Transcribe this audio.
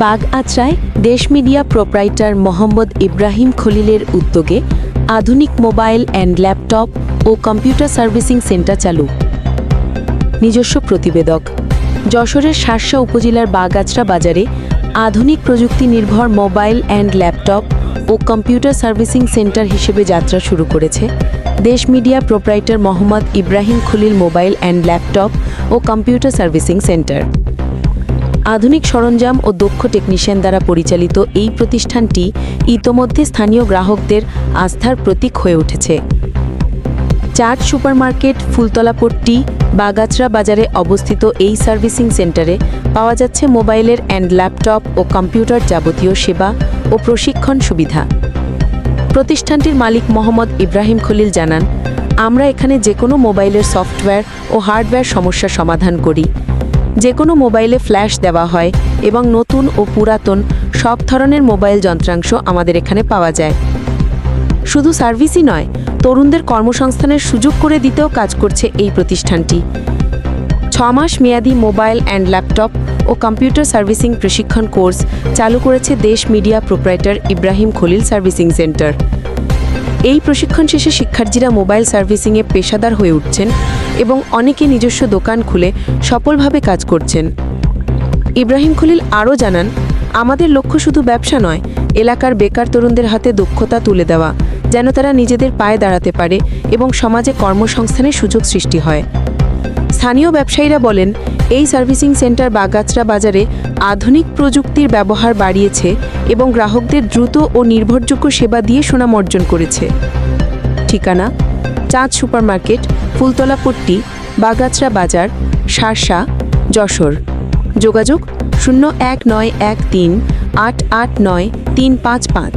Bug আচরায় দেশ media proprietor Mohammad Ibrahim খলিলের উদ্যোগে আধুনিক মোবাইল অ্যান্ড ল্যাপটপ ও কম্পিউটার সার্ভিসিং সেন্টার চালু। নিজস্ব প্রতিবেদক। যশোরের শার্শা উপজেলার বাগাছড়া বাজারে আধুনিক প্রযুক্তি নির্ভর মোবাইল অ্যান্ড ল্যাপটপ ও কম্পিউটার সার্ভিসিং সেন্টার হিসেবে যাত্রা শুরু করেছে Desh media proprietor Mohammad Ibrahim Khalil mobile and laptop O computer servicing centre. আধুনিক সরঞ্জাম ও দক্ষ টেকনিশিয়ান দ্বারা পরিচালিত এই প্রতিষ্ঠানটি ইতোমধ্যে স্থানীয় গ্রাহকদের আস্থার প্রতীক হয়ে উঠেছে। চার্ট সুপারমার্কেট ফুলতলাপট্টি বাগাছড়া বাজারে অবস্থিত এই সার্ভিসিং সেন্টারে পাওয়া যাচ্ছে মোবাইলের অ্যান্ড ল্যাপটপ ও কম্পিউটার যাবতীয় সেবা ও প্রশিক্ষণ সুবিধা। প্রতিষ্ঠানটির মালিক মোহাম্মদ ইব্রাহিম খলিল জানান, আমরা এখানে যে কোনো মোবাইলের সফটওয়্যার ও হার্ডওয়্যার সমস্যা সমাধান করি। যে কোনো মোবাইলে ফ্ল্যাশ দেওয়া হয় এবং নতুন ও পুরাতন সব ধরনের মোবাইল যন্ত্রাংশ আমাদের এখানে পাওয়া যায়। শুধু সার্ভিসই নয়, তরুণদের কর্মসংস্থানের সুযোগ করে দিতেও কাজ করছে এই প্রতিষ্ঠানটি। ছ মাস মেয়াদী মোবাইল অ্যান্ড ল্যাপটপ ও কম্পিউটার সার্ভিসিং প্রশিক্ষণ কোর্স চালু করেছে Desh media proprietor Ibrahim Khalil servicing centre. এই প্রশিক্ষণ শেষে শিক্ষার্থীরা মোবাইল সার্ভিসিংয়ে পেশাদার হয়ে উঠছেন এবং অনেকে নিজস্ব দোকান খুলে সফলভাবে কাজ করছেন। ইব্রাহিম খলিল আরও জানান, আমাদের লক্ষ্য শুধু ব্যবসা নয়, এলাকার বেকার তরুণদের হাতে দক্ষতা তুলে দেওয়া, যেন তারা নিজেদের পায়ে দাঁড়াতে পারে এবং সমাজে কর্মসংস্থানের সুযোগ সৃষ্টি হয়। স্থানীয় ব্যবসায়ীরা বলেন, এই সার্ভিসিং সেন্টার বাগাছড়া বাজারে আধুনিক প্রযুক্তির ব্যবহার বাড়িয়েছে এবং গ্রাহকদের দ্রুত ও নির্ভরযোগ্য সেবা দিয়ে সুনাম অর্জন করেছে। ঠিকানা, চাঁদ সুপারমার্কেট ফুলতলাপট্টি বাগাছড়া বাজার শার্শা যশোর। যোগাযোগ শূন্য এক নয় এক তিন আট আট নয় তিন পাঁচ পাঁচ।